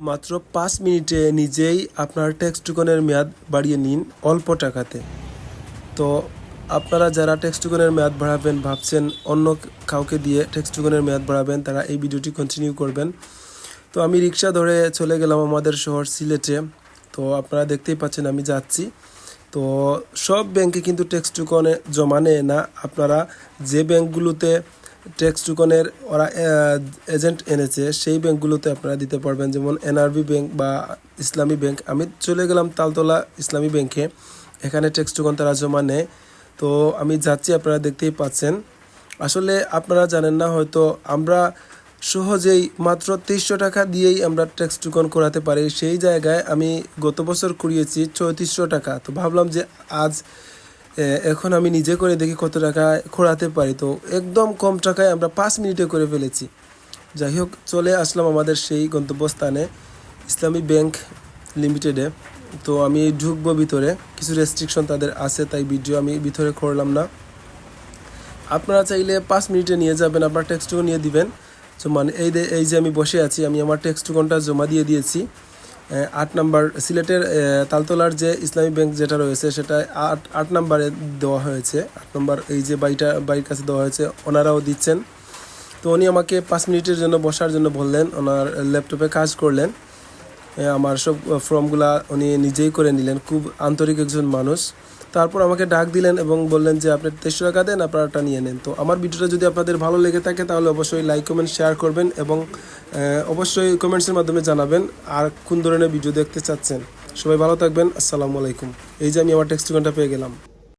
মাত্র পাঁচ মিনিটে নিজেই আপনার ট্যাক্স টুকনের মেয়াদ বাড়িয়ে নিন অল্প টাকাতে। তো আপনারা যারা ট্যাক্স টুকনের মেয়াদ বাড়াবেন ভাবছেন অন্য কাউকে দিয়ে ট্যাক্স টুকনের মেয়াদ বাড়াবেন, তারা এই ভিডিওটি কন্টিনিউ করবেন। তো আমি রিক্সা ধরে চলে গেলাম আমাদের শহর সিলেটে। তো আপনারা দেখতেই পাচ্ছেন আমি যাচ্ছি। তো সব ব্যাংকে কিন্তু ট্যাক্স টুকনে জমা নেয় না। আপনারা যে ব্যাংকগুলোতে ট্যাক্স টুকনের ওরা এজেন্ট এনেছে, সেই ব্যাংকগুলোতে আপনারা দিতে পারবেন। যেমন এনআরবি ব্যাংক বা ইসলামী ব্যাংক। আমি চলে গেলাম তালতলা ইসলামী ব্যাংকে। এখানে ট্যাক্স টুকন তারা জমা নেয়। তো আমি যাচ্ছি, আপনারা দেখতেই পাচ্ছেন। আসলে আপনারা জানেন না, হয়তো আমরা সহজেই মাত্র তেইশশো টাকা দিয়েই আমরা ট্যাক্স টুকন করাতে পারি। সেই জায়গায় আমি গত বছর করিয়েছি চৌত্রিশশো টাকা। তো ভাবলাম যে আজ এখন আমি নিজে করে দেখি কত টাকা খোরাতে পারি। তো একদম কম টাকায় আমরা পাঁচ মিনিটে করে ফেলেছি। যাই হোক, চলে আসলাম আমাদের সেই গন্তব্যস্থানে, ইসলামী ব্যাংক লিমিটেডে। তো আমি ঢুকবো ভিতরে, কিছু রেস্ট্রিকশন তাদের আছে, তাই ভিডিও আমি ভিতরে করলাম না। আপনারা চাইলে পাঁচ মিনিটে নিয়ে যাবেন, আপনার টেক্সটুকু নিয়ে দিবেন। তো মানে এই এই যে আমি বসে আছি, আমি আমার টেক্সটুকনটা জমা দিয়ে দিয়েছি। আট নাম্বার সিলেটের তালতলার যে ইসলামী ব্যাংক যেটা রয়েছে সেটা আট আট নাম্বারে দেওয়া হয়েছে। আট নাম্বার এই যে বাড়িটা বাড়ির কাছে দেওয়া হয়েছে, ওনারাও দিচ্ছেন। তো উনি আমাকে পাঁচ মিনিটের জন্য বসার জন্য বললেন, ওনার ল্যাপটপে কাজ করলেন। আমার সব ফর্মগুলা উনি নিজেই করে নিলেন। খুব আন্তরিক একজন মানুষ। তারপর আমাকে ডাক দিলেন এবং বললেন যে, আপনি তেইশশো টাকা দেন আপনারাটা নিয়ে নেন। তো আমার ভিডিওটা যদি আপনাদের ভালো লেগে থাকে, তাহলে অবশ্যই লাইক কমেন্ট শেয়ার করবেন এবং অবশ্যই কমেন্টসের মাধ্যমে জানাবেন আর কোন ধরনের ভিডিও দেখতে চাচ্ছেন। সবাই ভালো থাকবেন। আসসালামু আলাইকুম। এই যে আমি আমার টেক্সট পেয়ে গেলাম।